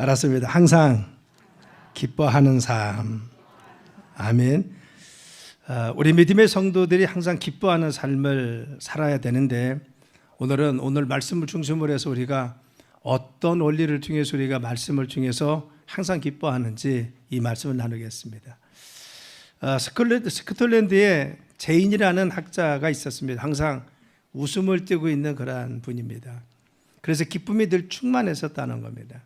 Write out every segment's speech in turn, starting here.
알았습니다. 항상 기뻐하는 삶. 아멘. 아, 우리 믿음의 성도들이 항상 기뻐하는 삶을 살아야 되는데 오늘은 오늘 말씀을 중심으로 해서 우리가 어떤 원리를 통해서 우리가 말씀을 통해서 항상 기뻐하는지 이 말씀을 나누겠습니다. 아, 스콜랜드, 스코틀랜드에 제인이라는 학자가 있었습니다. 항상 웃음을 띠고 있는 그러한 분입니다. 그래서 기쁨이 늘 충만했었다는 겁니다.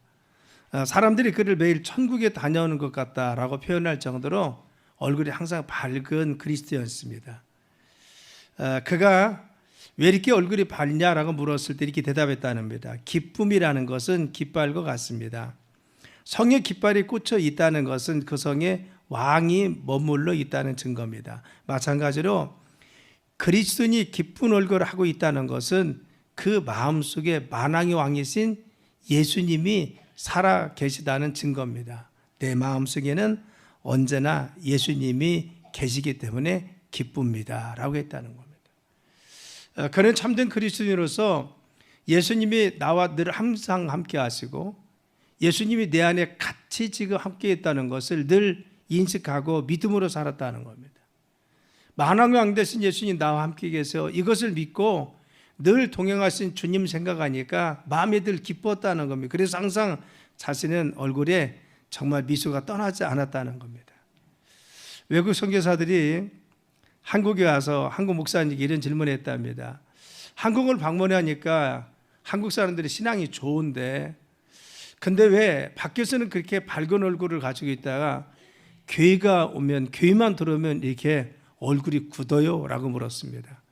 아, 사람들이 그를 매일 천국에 다녀오는 것 같다라고 표현할 정도로 얼굴이 항상 밝은 그리스도였습니다. 아, 그가 왜 이렇게 얼굴이 밝냐라고 물었을 때 이렇게 대답했다는겁니다. 기쁨이라는 것은 깃발과 같습니다. 성에 깃발이 꽂혀 있다는 것은 그 성에 왕이 머물러 있다는 증거입니다. 마찬가지로 그리스도인이 기쁜 얼굴을 하고 있다는 것은 그 마음속에 만왕의 왕이신 예수님이 살아 계시다는 증거입니다. 내 마음속에는 언제나 예수님이 계시기 때문에 기쁩니다 라고 했다는 겁니다. 어, 그는 참된 그리스도인으로서 예수님이 나와 늘 항상 함께 하시고 예수님이 내 안에 같이 지금 함께 있다는 것을 늘 인식하고 믿음으로 살았다는 겁니다. 만왕왕 되신 예수님 나와 함께 계세요. 이것을 믿고 늘 동행하신 주님 생각하니까 마음이 늘 기뻤다는 겁니다. 그래서 항상 자신은 얼굴에 정말 미소가 떠나지 않았다는 겁니다. 외국 선교사들이 한국에 와서 한국 목사님께 이런 질문을 했답니다. 한국을 방문하니까 한국 사람들이 신앙이 좋은데 근데 왜 밖에서는 그렇게 밝은 얼굴을 가지고 있다가 교회가 오면 교회만 들어오면 이렇게 얼굴이 굳어요? 라고 물었습니다.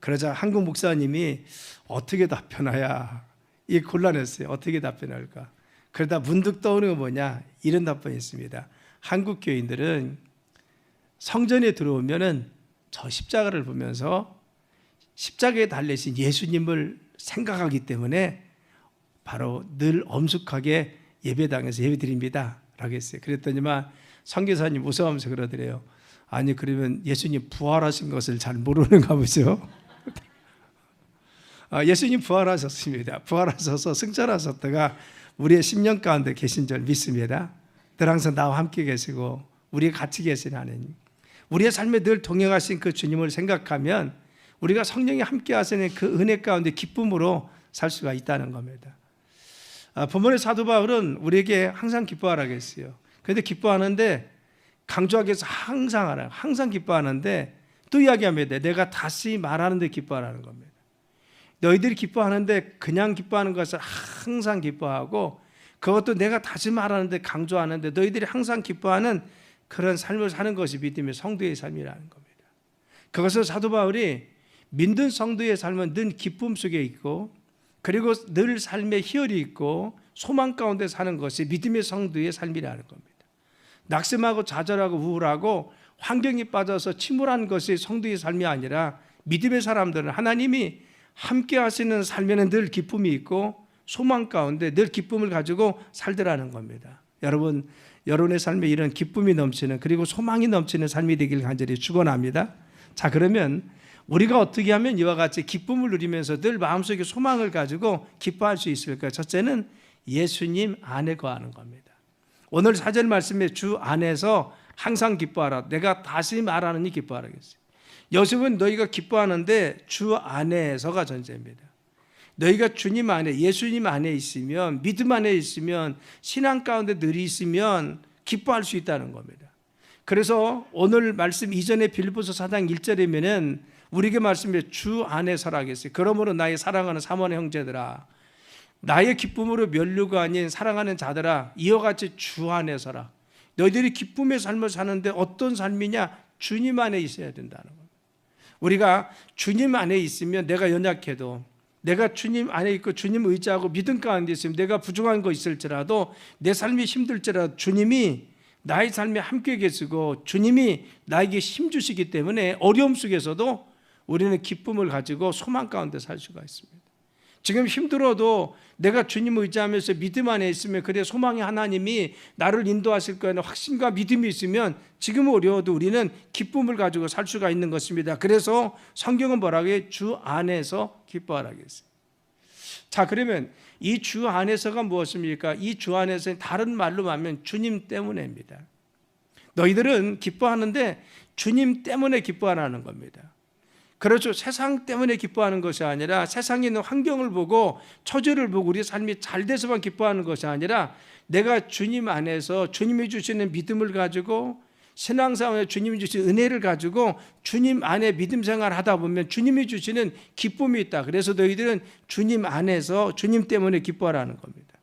그러자 한국 목사님이 어떻게 답변해야 이 곤란했어요. 어떻게 답변할까? 그러다 문득 떠오르는 건 뭐냐? 이런 답변이 있습니다. 한국 교인들은 성전에 들어오면은 저 십자가를 보면서 십자가에 달리신 예수님을 생각하기 때문에 바로 늘 엄숙하게 예배당에서 예배드립니다. 라고 했어요. 그랬더니만 성교사님 무서워하면서 그러더래요. 아니 그러면 예수님 부활하신 것을 잘 모르는가 보죠. 아, 예수님 부활하셨습니다. 부활하셔서 승천하셨다가 우리의 10년 가운데 계신 줄 믿습니다. 늘 항상 나와 함께 계시고 우리 같이 계신 하나님. 우리의 삶에 늘 동행하신 그 주님을 생각하면 우리가 성령이 함께 하시는 그 은혜 가운데 기쁨으로 살 수가 있다는 겁니다. 아, 본문의 사도 바울은 우리에게 항상 기뻐하라고 했어요. 그런데 기뻐하는데 강조하기 위해서 항상 하라. 항상 기뻐하는데 또 이야기합니다. 내가 다시 말하는데 기뻐하라는 겁니다. 너희들이 기뻐하는데 그냥 기뻐하는 것을 항상 기뻐하고 그것도 내가 다시 말하는데 강조하는데 너희들이 항상 기뻐하는 그런 삶을 사는 것이 믿음의 성도의 삶이라는 겁니다. 그것을 사도 바울이 믿는 성도의 삶은 늘 기쁨 속에 있고 그리고 늘 삶에 희열이 있고 소망 가운데 사는 것이 믿음의 성도의 삶이라는 겁니다. 낙심하고 좌절하고 우울하고 환경이 빠져서 침울한 것이 성도의 삶이 아니라 믿음의 사람들은 하나님이 함께 하시는 삶에는 늘 기쁨이 있고 소망 가운데 늘 기쁨을 가지고 살더라는 겁니다. 여러분, 여러분의 삶에 이런 기쁨이 넘치는 그리고 소망이 넘치는 삶이 되길 간절히 축원합니다. 자, 그러면 우리가 어떻게 하면 이와 같이 기쁨을 누리면서 늘 마음속에 소망을 가지고 기뻐할 수 있을까? 첫째는 예수님 안에 거하는 겁니다. 오늘 사절 말씀에 주 안에서 항상 기뻐하라. 내가 다시 말하느니 기뻐하라겠어요. 여습은 너희가 기뻐하는데 주 안에서가 전제입니다. 너희가 주님 안에 예수님 안에 있으면 믿음 안에 있으면 신앙 가운데 늘 있으면 기뻐할 수 있다는 겁니다. 그래서 오늘 말씀 이전에 빌보서 4장 1절이면은 우리에게 말씀해 주 안에 서라겠어요. 그러므로 나의 사랑하는 사모의 형제들아 나의 기쁨으로 면류가 아닌 사랑하는 자들아 이와 같이 주 안에 서라. 너희들이 기쁨의 삶을 사는데 어떤 삶이냐? 주님 안에 있어야 된다는 겁니다. 우리가 주님 안에 있으면 내가 연약해도 내가 주님 안에 있고 주님 의지하고 믿음 가운데 있으면 내가 부족한 거 있을지라도 내 삶이 힘들지라도 주님이 나의 삶에 함께 계시고 주님이 나에게 힘 주시기 때문에 어려움 속에서도 우리는 기쁨을 가지고 소망 가운데 살 수가 있습니다. 지금 힘들어도 내가 주님 의지하면서 믿음 안에 있으면 그래 소망의 하나님이 나를 인도하실 거라는 확신과 믿음이 있으면 지금 어려워도 우리는 기쁨을 가지고 살 수가 있는 것입니다. 그래서 성경은 뭐라고 해요? 주 안에서 기뻐하라고 했어요. 자, 그러면 이 주 안에서가 무엇입니까? 이 주 안에서 다른 말로 하면 주님 때문에입니다. 너희들은 기뻐하는데 주님 때문에 기뻐하라는 겁니다. 그렇죠. 세상 때문에 기뻐하는 것이 아니라 세상에 있는 환경을 보고 처지를 보고 우리 삶이 잘 돼서만 기뻐하는 것이 아니라 내가 주님 안에서 주님이 주시는 믿음을 가지고 신앙생활에 주님이 주신 은혜를 가지고 주님 안에 믿음 생활 하다 보면 주님이 주시는 기쁨이 있다. 그래서 너희들은 주님 안에서 주님 때문에 기뻐하라는 겁니다.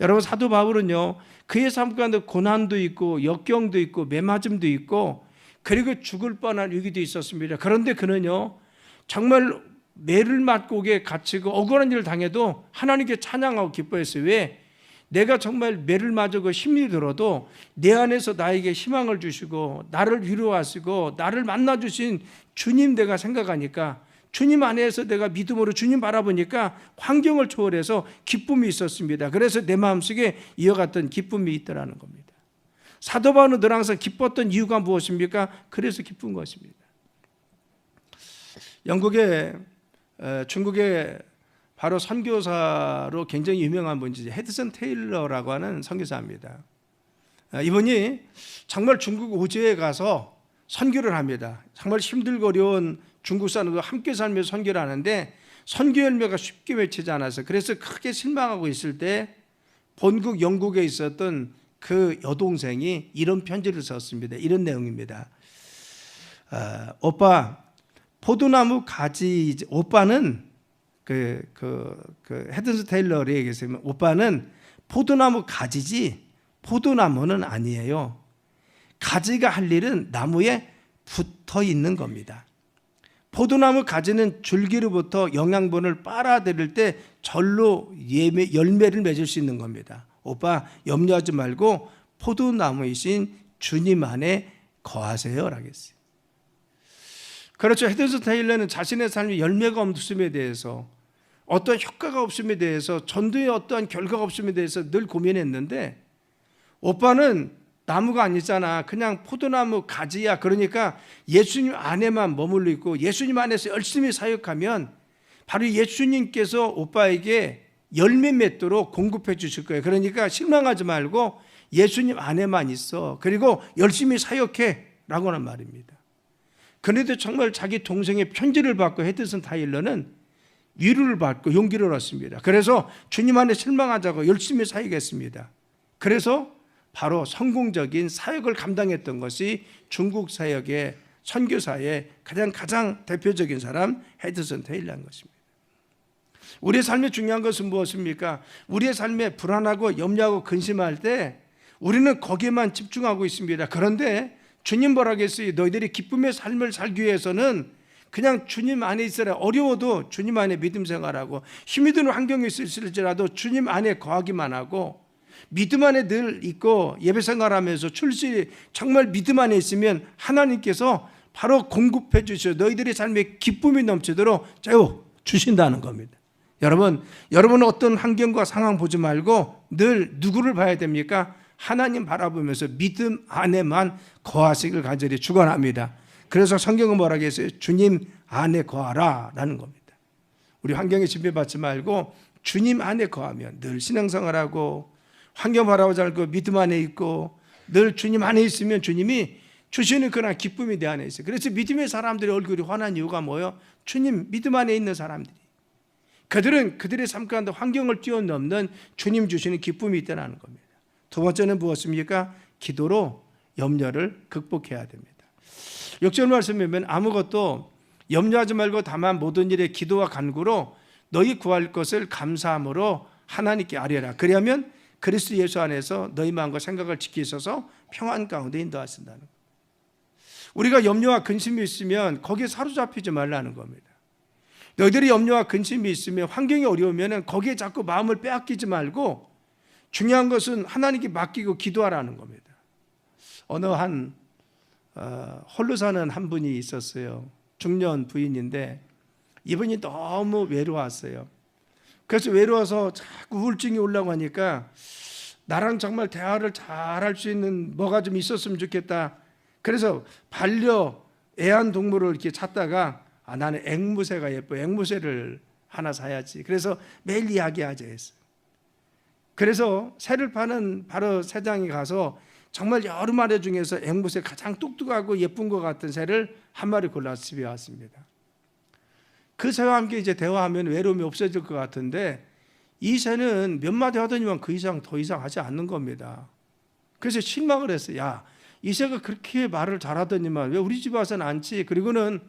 여러분 사도 바울은요 그의 삶 가운데 고난도 있고 역경도 있고 매맞음도 있고 그리고 죽을 뻔한 위기도 있었습니다. 그런데 그는요 정말 매를 맞고 게 갇히고 억울한 일을 당해도 하나님께 찬양하고 기뻐했어요. 왜? 내가 정말 매를 맞고 힘이 들어도 내 안에서 나에게 희망을 주시고 나를 위로하시고 나를 만나 주신 주님 내가 생각하니까 주님 안에서 내가 믿음으로 주님 바라보니까 환경을 초월해서 기쁨이 있었습니다. 그래서 내 마음속에 이어갔던 기쁨이 있더라는 겁니다. 사도 바울은 늘 항상 기뻤던 이유가 무엇입니까? 그래서 기쁜 것입니다. 영국의 에, 중국의 바로 선교사로 굉장히 유명한 분이 헤드슨 테일러라고 하는 선교사입니다. 아, 이분이 정말 중국 오지에 가서 선교를 합니다. 정말 힘들고 어려운 중국 사람도 함께 살면서 선교를 하는데 선교 열매가 쉽게 맺히지 않아서 그래서 크게 실망하고 있을 때 본국 영국에 있었던 그 여동생이 이런 편지를 썼습니다. 이런 내용입니다. 아, 오빠 포도나무 가지 오빠는 그, 그, 그 헤든스 테일러를 얘기했으면 오빠는 포도나무 가지지 포도나무는 아니에요. 가지가 할 일은 나무에 붙어 있는 겁니다. 포도나무 가지는 줄기로부터 영양분을 빨아들일 때 절로 열매를 맺을 수 있는 겁니다. 오빠 염려하지 말고 포도나무이신 주님 안에 거하세요라고 했어요. 그렇죠. 헤드스 테일러는 자신의 삶이 열매가 없음에 대해서 어떤 효과가 없음에 대해서 전도에 어떠한 결과가 없음에 대해서 늘 고민했는데 오빠는 나무가 아니잖아. 그냥 포도나무 가지야. 그러니까 예수님 안에만 머물러 있고 예수님 안에서 열심히 사역하면 바로 예수님께서 오빠에게 열매 맺도록 공급해 주실 거예요. 그러니까 실망하지 말고 예수님 안에만 있어. 그리고 열심히 사역해. 라고 하는 말입니다. 그런데 정말 자기 동생의 편지를 받고 헤드슨 타일러는 위로를 받고 용기를 얻습니다. 그래서 주님 안에 실망하자고 열심히 사역했습니다. 그래서 바로 성공적인 사역을 감당했던 것이 중국 사역의 선교사의 가장 가장 대표적인 사람 헤드슨 테일러인 것입니다. 우리의 삶에 중요한 것은 무엇입니까? 우리의 삶에 불안하고 염려하고 근심할 때 우리는 거기에만 집중하고 있습니다. 그런데 주님 뭐라겠어요? 너희들이 기쁨의 삶을 살기 위해서는 그냥 주님 안에 있어라. 어려워도 주님 안에 믿음 생활하고 힘이 드는 환경이 있을지라도 주님 안에 거하기만 하고 믿음 안에 늘 있고 예배 생활하면서 출시 정말 믿음 안에 있으면 하나님께서 바로 공급해 주셔 너희들의 삶에 기쁨이 넘치도록 자유 주신다는 겁니다. 여러분, 여러분은 어떤 환경과 상황 보지 말고 늘 누구를 봐야 됩니까? 하나님 바라보면서 믿음 안에만 거하시길 간절히 축원합니다. 그래서 성경은 뭐라고 했어요? 주님 안에 거하라라는 겁니다. 우리 환경에 지배받지 말고 주님 안에 거하면 늘 신앙생활하고 환경 바라보지 않고 믿음 안에 있고 늘 주님 안에 있으면 주님이 주시는 그런 기쁨이 내 안에 있어요. 그래서 믿음의 사람들의 얼굴이 환한 이유가 뭐예요? 주님 믿음 안에 있는 사람들이. 그들은 그들의 삶 가운데 환경을 뛰어넘는 주님 주시는 기쁨이 있다는 겁니다. 두 번째는 무엇입니까? 기도로 염려를 극복해야 됩니다. 6절 말씀에 보면 아무것도 염려하지 말고 다만 모든 일에 기도와 간구로 너희 구할 것을 감사함으로 하나님께 아뢰라. 그리하면 그리스도 예수 안에서 너희 마음과 생각을 지키셔서 평안 가운데 인도하신다는 것. 우리가 염려와 근심이 있으면 거기에 사로잡히지 말라는 겁니다. 너희들이 염려와 근심이 있으면 환경이 어려우면 거기에 자꾸 마음을 빼앗기지 말고 중요한 것은 하나님께 맡기고 기도하라는 겁니다. 어느 한 어, 홀로 사는 한 분이 있었어요. 중년 부인인데 이분이 너무 외로웠어요. 그래서 외로워서 자꾸 우울증이 올라고 하니까 나랑 정말 대화를 잘 할 수 있는 뭐가 좀 있었으면 좋겠다. 그래서 반려 애완동물을 이렇게 찾다가 아, 나는 앵무새가 예뻐. 앵무새를 하나 사야지. 그래서 매일 이야기하자 했어요. 그래서 새를 파는 바로 새장에 가서 정말 여러 마리 중에서 앵무새 가장 똑똑하고 예쁜 것 같은 새를 한 마리 골라서 집에 왔습니다. 그 새와 함께 이제 대화하면 외로움이 없어질 것 같은데 이 새는 몇 마디 하더니만 그 이상 더 이상 하지 않는 겁니다. 그래서 실망을 했어요. 야, 이 새가 그렇게 말을 잘하더니만 왜 우리 집 와서는 않지? 그리고는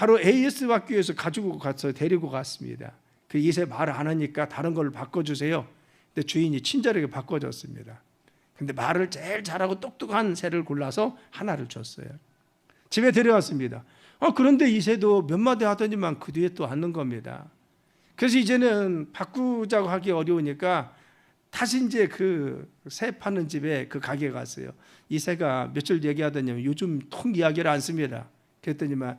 바로 AS 위해서 가지고 가서 데리고 갔습니다. 그이새 말을 안 하니까 다른 걸로 바꿔주세요. 근데 주인이 친절하게 바꿔줬습니다. 근데 말을 제일 잘하고 똑똑한 새를 골라서 하나를 줬어요. 집에 데려왔습니다. 어, 그런데 이 새도 몇 마디 하더니만 그 뒤에 또 앉는 겁니다. 그래서 이제는 바꾸자고 하기 어려우니까 다시 이제 그 새 파는 집에 그 가게에 갔어요. 이 새가 며칠 얘기하더니 요즘 통 이야기를 안 씁니다. 그랬더니만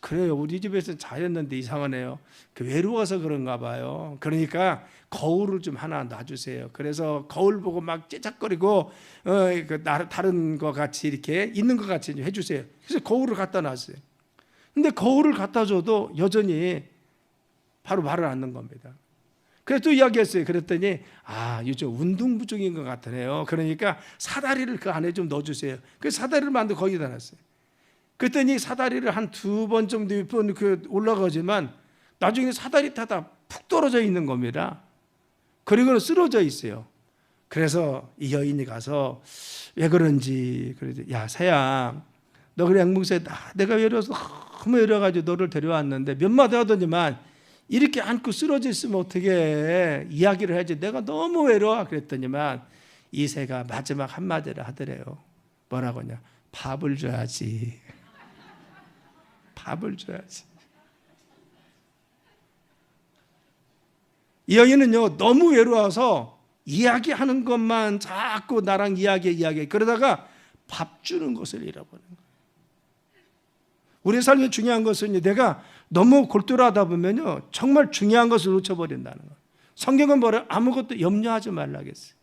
그래요. 우리 집에서 잘했는데 이상하네요. 그 외로워서 그런가 봐요. 그러니까 거울을 좀 하나 놔주세요. 그래서 거울 보고 막 째짝거리고 어, 그 나- 다른 거 같이 이렇게 있는 것 같이 좀 해주세요. 그래서 거울을 갖다 놨어요. 근데 거울을 갖다 줘도 여전히 바로 말을 안 넣는 겁니다. 그래서 또 이야기했어요. 그랬더니 아 요즘 운동 부족인 것 같으네요. 그러니까 사다리를 그 안에 좀 넣어주세요. 그 사다리를 만들 거기다 놨어요. 그랬더니 사다리를 한 두 번 정도 그 올라가지만 나중에 사다리 타다 푹 떨어져 있는 겁니다. 그리고는 쓰러져 있어요. 그래서 이 여인이 가서 왜 그런지 그러지 야 새야 너 그래 앵무새 나 내가 외로워서 너무 외로워가지고 너를 데려왔는데 몇 마디 하더니만 이렇게 안고 쓰러져 있으면 어떻게 이야기를 해야지. 내가 너무 외로워. 그랬더니만 이 새가 마지막 한마디를 하더래요 뭐라고 하냐? 밥을 줘야지 밥을 줘야지 이 여인은요 너무 외로워서 이야기하는 것만 자꾸 나랑 이야기 이야기 그러다가 밥 주는 것을 잃어버린 거예요. 우리 삶에 중요한 것은 내가 너무 골똘하다 보면요 정말 중요한 것을 놓쳐버린다는 거예요. 성경은 뭐래 아무것도 염려하지 말라겠어요.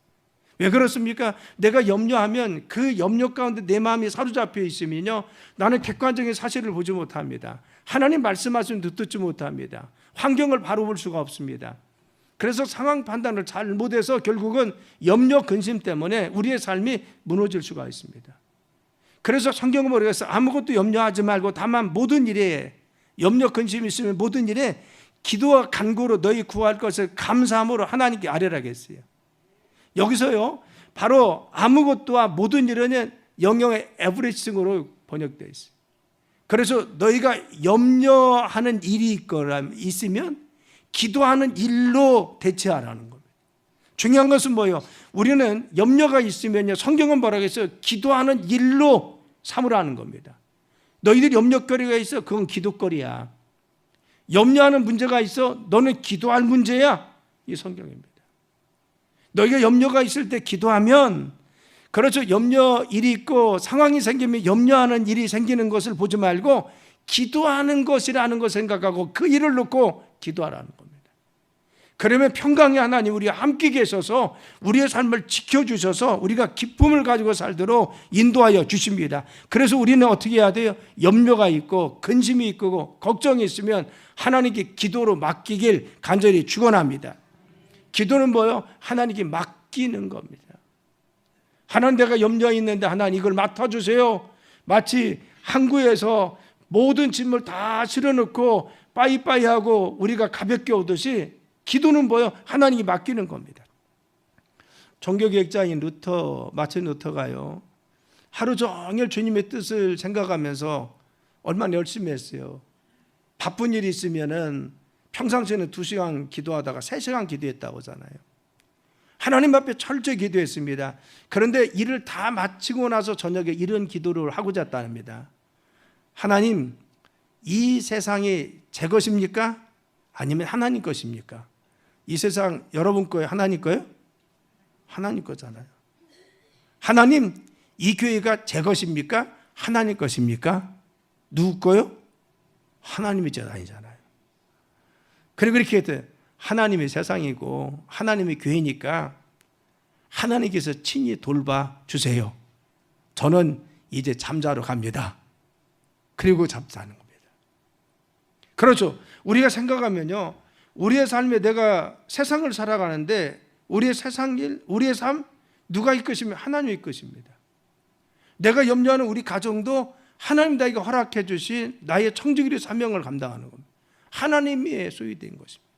왜 그렇습니까? 내가 염려하면 그 염려 가운데 내 마음이 사로잡혀 있으면요 나는 객관적인 사실을 보지 못합니다. 하나님 말씀하시면 듣지 못합니다. 환경을 바로 볼 수가 없습니다. 그래서 상황 판단을 잘 못해서 결국은 염려 근심 때문에 우리의 삶이 무너질 수가 있습니다. 그래서 성경은 모르겠어 아무것도 염려하지 말고 다만 모든 일에 염려 근심이 있으면 모든 일에 기도와 간구로 너희 구할 것을 감사함으로 하나님께 아뢰라겠어요. 여기서요 바로 아무것도와 모든 일은 영영의 에브리싱으로 번역되어 있어요. 그래서 너희가 염려하는 일이 있으면 기도하는 일로 대체하라는 겁니다. 중요한 것은 뭐예요? 우리는 염려가 있으면요. 성경은 뭐라고 했어요? 기도하는 일로 삼으라는 겁니다. 너희들 염려거리가 있어. 그건 기도거리야. 염려하는 문제가 있어. 너는 기도할 문제야. 이 성경입니다. 너희가 염려가 있을 때 기도하면 그렇죠. 염려 일이 있고 상황이 생기면 염려하는 일이 생기는 것을 보지 말고 기도하는 것이라는 걸 생각하고 그 일을 놓고 기도하라는 겁니다. 그러면 평강의 하나님 우리와 함께 계셔서 우리의 삶을 지켜주셔서 우리가 기쁨을 가지고 살도록 인도하여 주십니다. 그래서 우리는 어떻게 해야 돼요? 염려가 있고 근심이 있고 걱정이 있으면 하나님께 기도로 맡기길 간절히 축원합니다. 기도는 뭐요? 하나님께 맡기는 겁니다. 하나님 내가 염려 있는데 하나님 이걸 맡아주세요. 마치 항구에서 모든 짐을 다 실어놓고 빠이빠이 하고 우리가 가볍게 오듯이 기도는 뭐요? 하나님이 맡기는 겁니다. 종교개혁자인 루터, 마틴 루터가요. 하루 종일 주님의 뜻을 생각하면서 얼마나 열심히 했어요. 바쁜 일이 있으면은 평상시에는 두 시간 기도하다가 세 시간 기도했다고 하잖아요. 하나님 앞에 철저히 기도했습니다. 그런데 일을 다 마치고 나서 저녁에 이런 기도를 하고 잤답니다. 하나님, 이 세상이 제 것입니까? 아니면 하나님 것입니까? 이 세상 여러분 거예요? 하나님 거예요? 하나님 거잖아요. 하나님, 이 교회가 제 것입니까? 하나님 것입니까? 누구 거요? 하나님의 재단이잖아요. 그리고 이렇게 했대 하나님의 세상이고 하나님의 교회니까 하나님께서 친히 돌봐 주세요. 저는 이제 잠자러 갑니다. 그리고 잠자는 겁니다. 그렇죠. 우리가 생각하면요. 우리의 삶에 내가 세상을 살아가는데 우리의 세상 일, 우리의 삶 누가 이끄시면 하나님이 이끄십니다. 내가 염려하는 우리 가정도 하나님 나에게 허락해 주신 나의 청지기의 사명을 감당하는 겁니다. 하나님이 소유된 것입니다.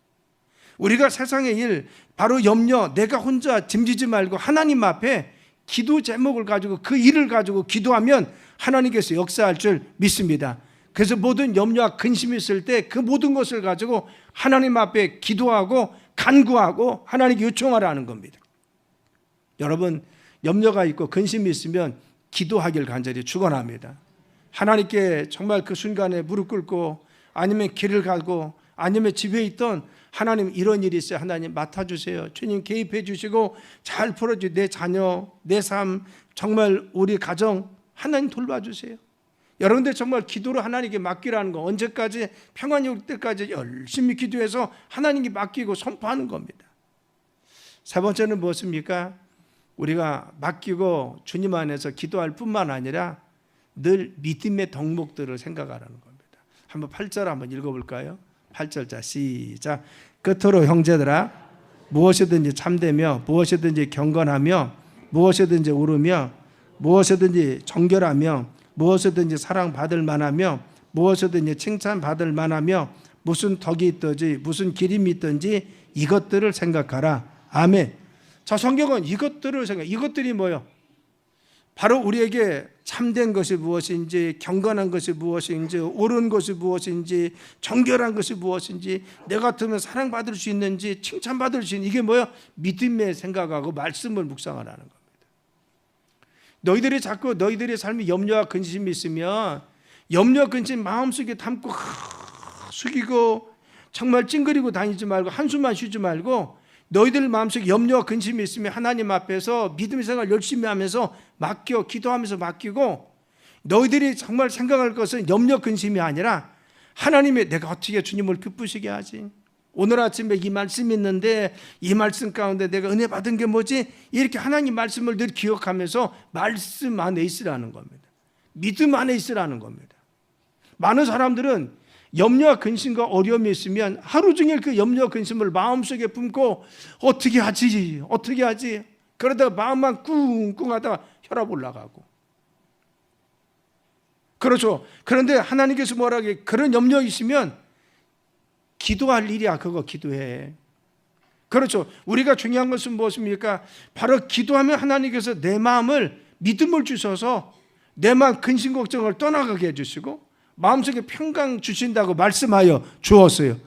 우리가 세상의 일 바로 염려 내가 혼자 짐지지 말고 하나님 앞에 기도 제목을 가지고 그 일을 가지고 기도하면 하나님께서 역사할 줄 믿습니다. 그래서 모든 염려와 근심이 있을 때 그 모든 것을 가지고 하나님 앞에 기도하고 간구하고 하나님께 요청하라는 겁니다. 여러분 염려가 있고 근심이 있으면 기도하길 간절히 축원합니다. 하나님께 정말 그 순간에 무릎 꿇고 아니면 길을 가고 아니면 집에 있던 하나님 이런 일이 있어요. 하나님 맡아주세요. 주님 개입해 주시고 잘 풀어주 내 자녀, 내 삶, 정말 우리 가정 하나님 돌봐주세요. 여러분들 정말 기도로 하나님께 맡기라는 거 언제까지 평안이 올 때까지 열심히 기도해서 하나님께 맡기고 선포하는 겁니다. 세 번째는 무엇입니까? 우리가 맡기고 주님 안에서 기도할 뿐만 아니라 늘 믿음의 덕목들을 생각하라는 겁니다. 한번 8절 한번 읽어볼까요? 8절 자 시작. 끝으로 형제들아 무엇이든지 참되며 무엇이든지 경건하며 무엇이든지 오르며 무엇이든지 정결하며 무엇이든지 사랑받을 만하며 무엇이든지 칭찬받을 만하며 무슨 덕이 있든지 무슨 기림이 있든지 이것들을 생각하라. 아멘. 자 성경은 이것들을 생각. 이것들이 뭐요? 바로 우리에게 참된 것이 무엇인지 경건한 것이 무엇인지 옳은 것이 무엇인지 정결한 것이 무엇인지 내 같으면 사랑받을 수 있는지 칭찬받을 수 있는 이게 뭐야? 믿음의 생각하고 말씀을 묵상하라는 겁니다. 너희들이 자꾸 너희들의 삶에 염려와 근심이 있으면 염려 근심 마음속에 담고 숙이고 정말 찡그리고 다니지 말고 한숨만 쉬지 말고 너희들 마음속에 염려와 근심이 있으면 하나님 앞에서 믿음의 생활 열심히 하면서 맡겨 기도하면서 맡기고 너희들이 정말 생각할 것은 염려 근심이 아니라 하나님의 내가 어떻게 주님을 기쁘시게 하지? 오늘 아침에 이 말씀 있는데 이 말씀 가운데 내가 은혜 받은 게 뭐지? 이렇게 하나님 말씀을 늘 기억하면서 말씀 안에 있으라는 겁니다. 믿음 안에 있으라는 겁니다. 많은 사람들은 염려와 근심과 어려움이 있으면 하루 종일 그 염려와 근심을 마음속에 품고 어떻게 하지? 어떻게 하지? 그러다가 마음만 꿍꿍 하다가 혈압 올라가고. 그렇죠. 그런데 하나님께서 뭐라고 해? 그런 염려 있으면 기도할 일이야. 그거 기도해. 그렇죠. 우리가 중요한 것은 무엇입니까? 바로 기도하면 하나님께서 내 마음을 믿음을 주셔서 내 마음 근심 걱정을 떠나가게 해주시고 마음속에 평강 주신다고 말씀하여 주었어요.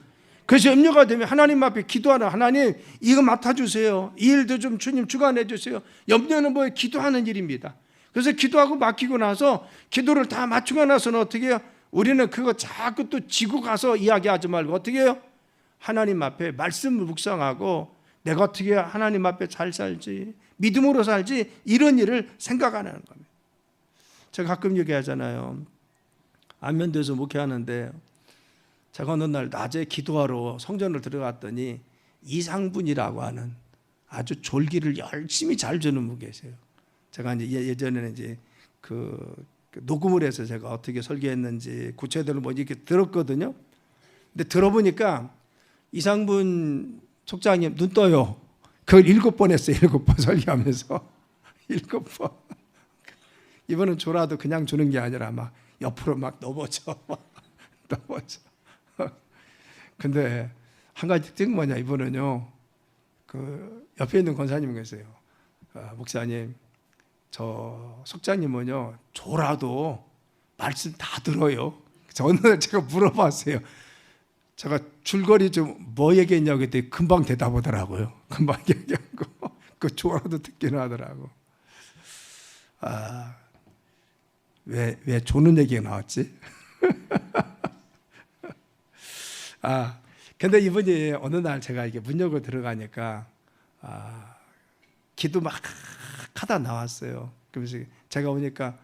그래서 염려가 되면 하나님 앞에 기도하라. 하나님 이거 맡아주세요. 이 일도 좀 주님 주관해 주세요. 염려는 뭐예요? 기도하는 일입니다. 그래서 기도하고 맡기고 나서 기도를 다 맞추고 나서는 어떻게 해요? 우리는 그거 자꾸 또 지고 가서 이야기하지 말고 어떻게 해요? 하나님 앞에 말씀을 묵상하고 내가 어떻게 하나님 앞에 잘 살지 믿음으로 살지 이런 일을 생각하는 겁니다. 제가 가끔 얘기하잖아요. 안면도에서 목회하는데 제가 어느 날 낮에 기도하러 성전을 들어갔더니 이상분이라고 하는 아주 졸기를 열심히 잘 주는 분 계세요. 제가 이제 예- 예전에는 이제 그, 그 녹음을 해서 제가 어떻게 설계했는지 구체적으로 뭐 이렇게 들었거든요. 근데 들어보니까 이상분 촉장님 눈 떠요. 그걸 일곱 번 했어요. 일곱 번 설계하면서 일곱 번. 이번은 줘라도 그냥 주는 게 아니라 막 옆으로 막 넘어져, 막 넘어져. 근데 한 가지 특징 뭐냐 이번은요. 그 옆에 있는 권사님 계세요. 아, 목사님, 저 속장님은요 줘라도 말씀 다 들어요. 저 어느 날 제가 물어봤어요. 제가 줄거리 좀 뭐 얘기했냐고 했더니 금방 대답하더라고요. 금방 얘기하고 그 줘라도 듣기는 하더라고. 아, 왜, 왜 조는 얘기가 나왔지? 아, 근데 이분이 어느 날 제가 이게 문 열고 들어가니까, 아, 기도 막 하다 나왔어요. 그래서 제가 오니까,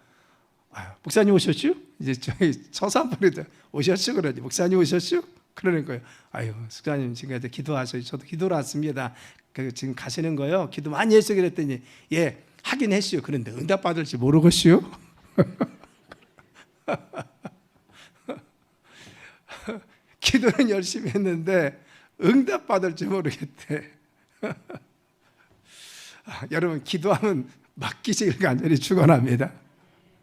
아, 목사님 오셨죠? 이제 저희 처산벌이 오셨죠? 그러지. 목사님 오셨죠? 그러는 거예요. 아유, 목사님 지금 기도하셔요. 저도 기도를 왔습니다. 그 지금 가시는 거요. 기도 많이 했어 그랬더니, 예, 하긴 했어요. 그런데 응답 받을지 모르겠어요. 기도는 열심히 했는데 응답 받을지 모르겠대. 아, 여러분 기도하면 맡기시길 간절히 축원합니다.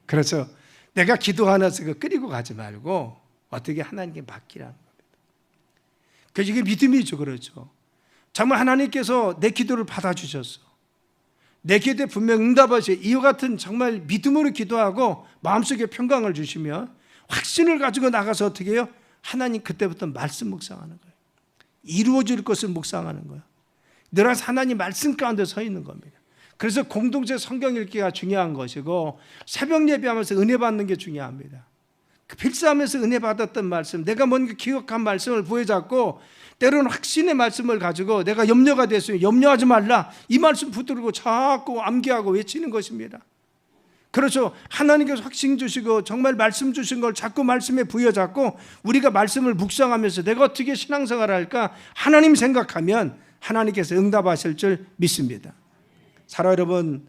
그렇죠. 내가 기도하면서 그 끓이고 가지 말고 어떻게 하나님께 맡기라는 겁니다. 그 이게 믿음이죠, 그렇죠. 정말 하나님께서 내 기도를 받아주셨어. 내 기도에 분명 응답하시 이와 같은 정말 믿음으로 기도하고 마음속에 평강을 주시면 확신을 가지고 나가서 어떻게 해요? 하나님 그때부터 말씀 묵상하는 거예요. 이루어질 것을 묵상하는 거예요. 늘 항상 하나님 말씀 가운데 서 있는 겁니다. 그래서 공동체 성경 읽기가 중요한 것이고 새벽 예배하면서 은혜 받는 게 중요합니다. 그 필사하면서 은혜 받았던 말씀, 내가 뭔가 기억한 말씀을 부여잡고 때로는 확신의 말씀을 가지고 내가 염려가 됐으면 염려하지 말라 이 말씀 붙들고 자꾸 암기하고 외치는 것입니다. 그렇죠. 하나님께서 확신 주시고 정말 말씀 주신 걸 자꾸 말씀에 부여잡고 우리가 말씀을 묵상하면서 내가 어떻게 신앙생활을 할까 하나님 생각하면 하나님께서 응답하실 줄 믿습니다. 사랑 여러분,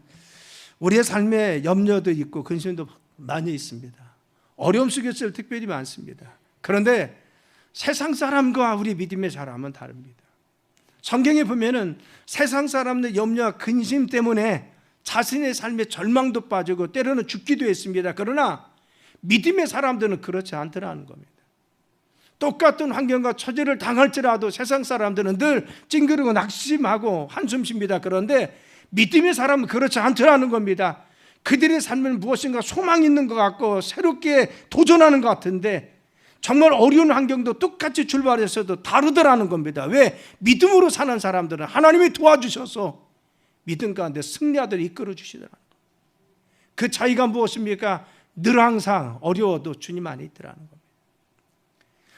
우리의 삶에 염려도 있고 근심도 많이 있습니다. 어려움 속에서 특별히 많습니다. 그런데 세상 사람과 우리 믿음의 사람은 다릅니다. 성경에 보면은 세상 사람들 염려와 근심 때문에 자신의 삶에 절망도 빠지고 때로는 죽기도 했습니다. 그러나 믿음의 사람들은 그렇지 않더라는 겁니다. 똑같은 환경과 처지를 당할지라도 세상 사람들은 늘 찡그리고 낙심하고 한숨 쉽니다. 그런데 믿음의 사람은 그렇지 않더라는 겁니다. 그들의 삶은 무엇인가 소망 있는 것 같고 새롭게 도전하는 것 같은데 정말 어려운 환경도 똑같이 출발했어도 다르더라는 겁니다. 왜? 믿음으로 사는 사람들은 하나님이 도와주셔서 믿음 가운데 승리하도록 이끌어 주시더라는 겁니다. 그 차이가 무엇입니까? 늘 항상 어려워도 주님 안에 있더라는 겁니다.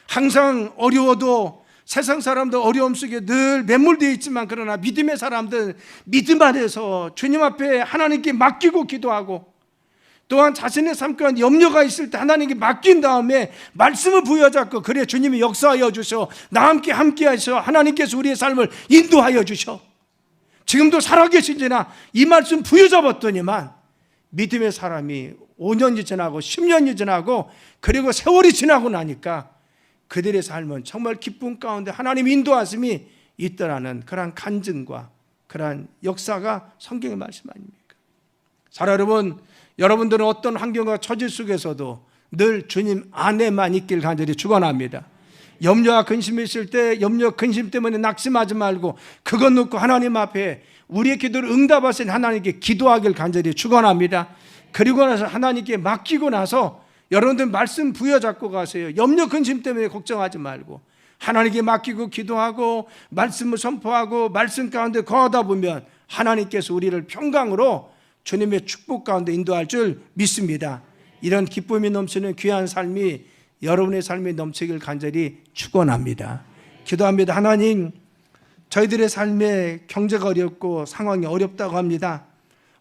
항상 어려워도 세상 사람들 어려움 속에 늘 매몰되어 있지만 그러나 믿음의 사람들 믿음 안에서 주님 앞에 하나님께 맡기고 기도하고 또한 자신의 삶 가운데 염려가 있을 때 하나님께 맡긴 다음에 말씀을 부여잡고 그래 주님이 역사하여 주셔. 나 함께 함께 하셔. 하나님께서 우리의 삶을 인도하여 주셔. 지금도 살아계신지나 이 말씀 부여잡았더니만 믿음의 사람이 5년이 지나고 10년이 지나고 그리고 세월이 지나고 나니까 그들의 삶은 정말 기쁨 가운데 하나님 인도하심이 있더라는 그러한 간증과 그러한 역사가 성경의 말씀 아닙니까? 자 여러분, 여러분들은 어떤 환경과 처지 속에서도 늘 주님 안에만 있길 간절히 축원합니다. 염려와 근심이 있을 때 염려 근심 때문에 낙심하지 말고 그것 놓고 하나님 앞에 우리의 기도를 응답하신 하나님께 기도하길 간절히 축원합니다. 그리고 나서 하나님께 맡기고 나서 여러분들 말씀 부여잡고 가세요. 염려 근심 때문에 걱정하지 말고 하나님께 맡기고 기도하고 말씀을 선포하고 말씀 가운데 거하다 보면 하나님께서 우리를 평강으로 주님의 축복 가운데 인도할 줄 믿습니다. 이런 기쁨이 넘치는 귀한 삶이 여러분의 삶에 넘치길 간절히 축원합니다. 기도합니다. 하나님, 저희들의 삶에 경제가 어렵고 상황이 어렵다고 합니다.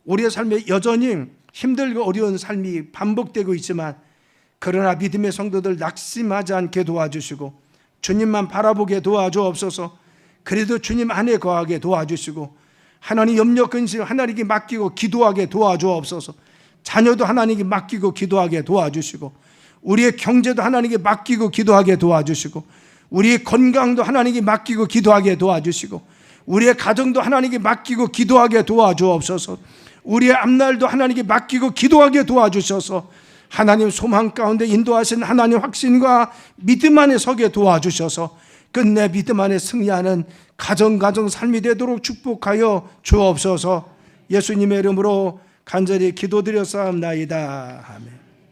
우리의 삶에 여전히 힘들고 어려운 삶이 반복되고 있지만 그러나 믿음의 성도들 낙심하지 않게 도와주시고 주님만 바라보게 도와주옵소서. 그래도 주님 안에 거하게 도와주시고 하나님 염려 근심 하나님께 맡기고 기도하게 도와주옵소서. 자녀도 하나님께 맡기고 기도하게 도와주시고 우리의 경제도 하나님께 맡기고 기도하게 도와주시고 우리의 건강도 하나님께 맡기고 기도하게 도와주시고 우리의 가정도 하나님께 맡기고 기도하게 도와주옵소서. 우리의 앞날도 하나님께 맡기고 기도하게 도와주셔서 하나님 소망 가운데 인도하신 하나님 확신과 믿음 안에 서게 도와주셔서 끝내 믿음 안에 승리하는 가정 가정 삶이 되도록 축복하여 주옵소서. 예수님의 이름으로 간절히 기도드렸사옵나이다. 아멘.